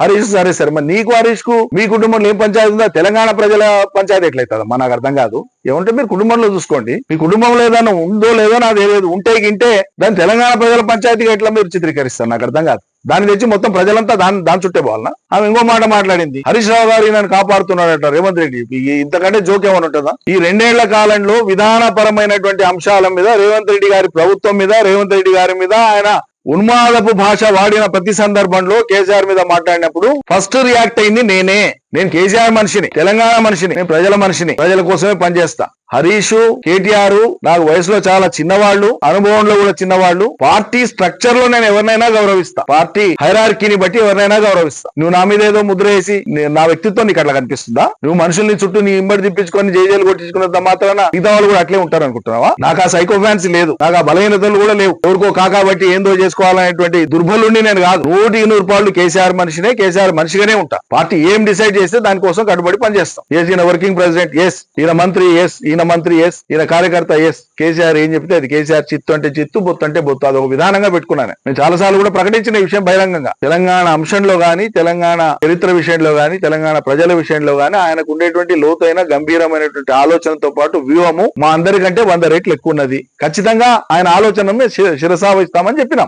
హరీష్ సరే సరే మరి నీకు హరీష్కు మీ కుటుంబంలో ఏం పంచాయతీ ఉందా తెలంగాణ ప్రజల పంచాయతీ ఎట్లయితుందమ్మా నాకు అర్థం కాదు. ఏమంటే మీరు కుటుంబంలో చూసుకోండి. మీ కుటుంబంలో ఏదైనా ఉందో లేదో నాకు తెలియదు. ఉంటే గింటే దాని తెలంగాణ ప్రజల పంచాయతీగా ఎట్లా మీరు చిత్రీకరిస్తారు? నాకు అర్థం కాదు. దాన్ని తెచ్చి మొత్తం ప్రజలంతా దాని దాని చుట్టే పోవాలనా? ఆమె ఇంకో మాట మాట్లాడింది. హరీష్ రావు గారు నన్ను కాపాడుతున్నాడట రేవంత్ రెడ్డి. ఇంతకంటే జోక్యం ఏమైనా ఉంటుందా? ఈ రెండేళ్ళ కాలంలో విధానపరమైనటువంటి అంశాల మీద రేవంత్ రెడ్డి గారి ప్రభుత్వం మీద రేవంత్ రెడ్డి గారి మీద ఆయన ఉన్మాదపు భాష వాడిన ప్రతి సందర్భంలో కేసీఆర్ మీద మాట్లాడినప్పుడు ఫస్ట్ రియాక్ట్ అయింది నేనే. నేను కేసీఆర్ మనిషిని తెలంగాణ మనిషిని నేను ప్రజల మనిషిని ప్రజల కోసమే పనిచేస్తా. హరీష్ కేటీఆర్ నాకు వయసులో చాలా చిన్నవాళ్ళు అనుభవంలో కూడా చిన్నవాళ్ళు. పార్టీ స్ట్రక్చర్లో నేను ఎవరినైనా గౌరవిస్తా. పార్టీ హైరార్కీని బట్టి ఎవరినైనా గౌరవిస్తా. నువ్వు నా మీద ఏదో ముద్ర వేసి నా వ్యక్తిత్వం నీకు అట్లా కనిపిస్తుందా? నువ్వు మనుషుల్ని చుట్టూ నీ ఇంబడి తిప్పించుకొని జైజేలు కొట్టించుకున్నంత మాత్రాన మిగతా వాళ్ళు కూడా అట్లే ఉంటారు అనుకుంటున్నావా నాకు ఆ సైకో ఫ్యాన్స్ లేదు. నాకు ఆ బలహీనతలు కూడా లేవు. ఎవరికో కాకాబట్టి ఏందో చేసుకోవాలనేటువంటి దుర్బలుండి నేను కాదు. నూటికి నూరు పాళ్ళు కేసీఆర్ మనిషినే కేసీఆర్ మనిషిగానే ఉంటా. పార్టీ ఏం డిసైడ్ చేస్తే దానికోసం కట్టుబడి పనిచేస్తాం. ఎస్ ఈయన వర్కింగ్ ప్రెసిడెంట్ ఎస్ ఈయన మంత్రి ఎస్ ఈయన మంత్రి ఎస్ ఈయన కార్యకర్త ఎస్ కేసీఆర్ ఏం చెప్తే అది కేసీఆర్ చిత్తు అంటే చిత్తు బొత్తు అంటే బొత్తు. అది ఒక విధానంగా పెట్టుకున్నాను. నేను చాలా సార్లు కూడా ప్రకటించిన విషయం బహిరంగంగా. తెలంగాణ అంశంలో గాని తెలంగాణ చరిత్ర విషయంలో గాని తెలంగాణ ప్రజల విషయంలో గాని ఆయనకు ఉండేటువంటి లోతైన గంభీరమైనటువంటి ఆలోచనతో పాటు వ్యూహము మా అందరికంటే వంద రెట్లు ఎక్కువ ఉన్నది. ఖచ్చితంగా ఆయన ఆలోచనను శిరసావహిస్తామని చెప్పినాం.